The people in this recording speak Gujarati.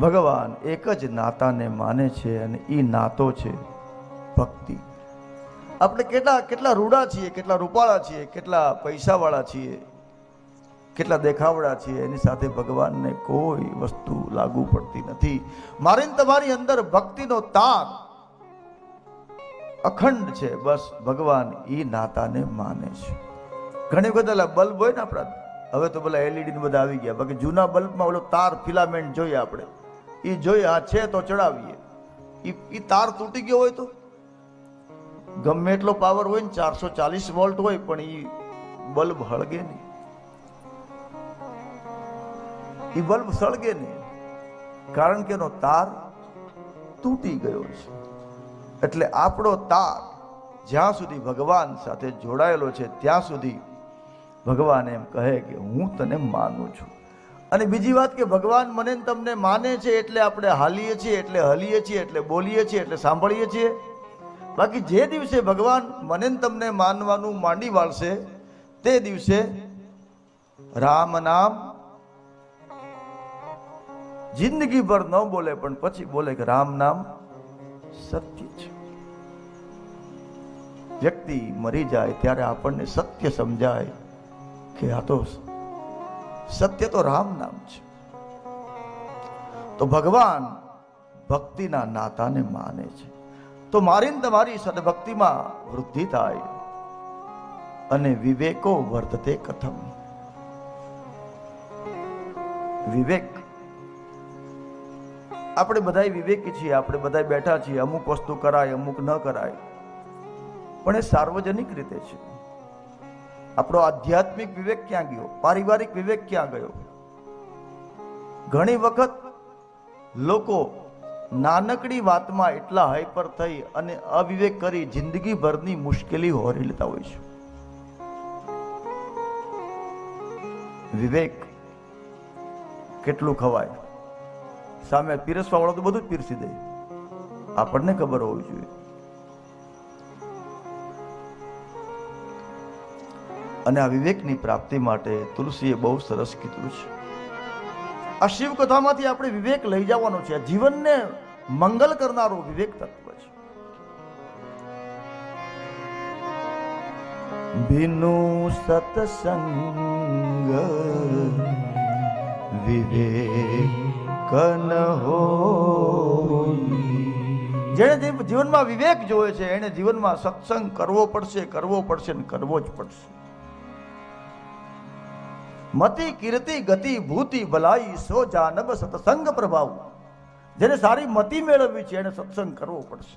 ભગવાન એક જ નાતાને માને છે અને એ નાતો છે ભક્તિ. આપણે કેટલા કેટલા રૂડા છીએ, કેટલા રૂપાળા છીએ, કેટલા પૈસાવાળા છીએ, કેટલા દેખાવડા છીએ, એની સાથે ભગવાનને કોઈ વસ્તુ લાગુ પડતી નથી. મારી તમારી અંદર ભક્તિનો તાર અખંડ છે, બસ ભગવાન એ નાતાને માને છે. ઘણી વખત બલ્બ હોય ને આપણા, હવે તો પેલા એલઈડી બધા આવી ગયા, બાકી જૂના બલ્બમાં ઓલો તાર ફિલામેન્ટ જોઈએ આપણે. એ જોઈએ આ છે તો ચડાવીએ. એ તાર તૂટી ગયો હોય તો? ગમે એટલો પાવર હોય ને, ચારસો ચાલીસ વોલ્ટ હોય, પણ એ બલ્બ હળગે નહીં. એ બલ્બ સળગે નહીં. કારણ કે એનો તાર તૂટી ગયો છે. એટલે આપણો તાર જ્યાં સુધી ભગવાન સાથે જોડાયેલો છે, ત્યાં સુધી ભગવાન એમ કહે કે હું તને માનું છું. અને બીજી વાત કે ભગવાન મને તમને માને છે એટલે આપણે હાલીએ છીએ, એટલે હલીએ છીએ, એટલે બોલીએ છીએ, એટલે સાંભળીએ છીએ. બાકી જે દિવસે ભગવાન મને તમને માનવાનું માંડી વાળશે, તે દિવસે રામ નામ જિંદગી ભર ન બોલે, પણ પછી બોલે કે રામ નામ સત્ય છે. વ્યક્તિ મરી જાય ત્યારે આપણને સત્ય સમજાય કે આ તો સત્ય તો રામ નામ છે. તો ભગવાન ભક્તિના નાતાને માને છે. તો મારીને તમારી સદભક્તિમાં વૃદ્ધિ થાય અને વિવેકો વર્ધતે કથમ. વિવેક. આપણે બધા વિવેકી છીએ, આપણે બધા બેઠા છીએ, અમુક વસ્તુ કરાય, અમુક ન કરાય. પણ એ સાર્વજનિક રીતે છે. આપણો આધ્યાત્મિક વિવેક ક્યાં ગયો? પારિવારિક વિવેક ક્યાં ગયો? ઘણી વખત લોકો નાનકડી વાતમાં એટલા હાઈપર થઈ અને અવિવેક કરી જિંદગીભરની મુશ્કેલી હોરી લેતા હોય છે. વિવેક કેટલું ખવાય? સામે પીરસવા વાળો તો બધું જ પીરસી દે. આપણને ખબર હોવી જોઈએ. અને આ વિવેકની પ્રાપ્તિ માટે તુલસીએ બહુ સરસ કીધું છે. આ શિવ કથામાંથી આપણે વિવેક લઈ જવાનો છે. જીવનને મંગલ કરનારો વિવેક તત્વ છે. સતસંગ વિવેક ન હોય. જેણે જે જીવનમાં વિવેક જોવે છે, એને જીવનમાં સત્સંગ કરવો પડશે કરવો પડશે ને કરવો જ પડશે. મતિ, કીર્તિ, ગતિ, ભૂતિ, ભલાઈ સો જાનબ સત્સંગ પ્રભાવ. જેને સારી મતિ મેળવવી છે, એને સત્સંગ કરવો પડશે.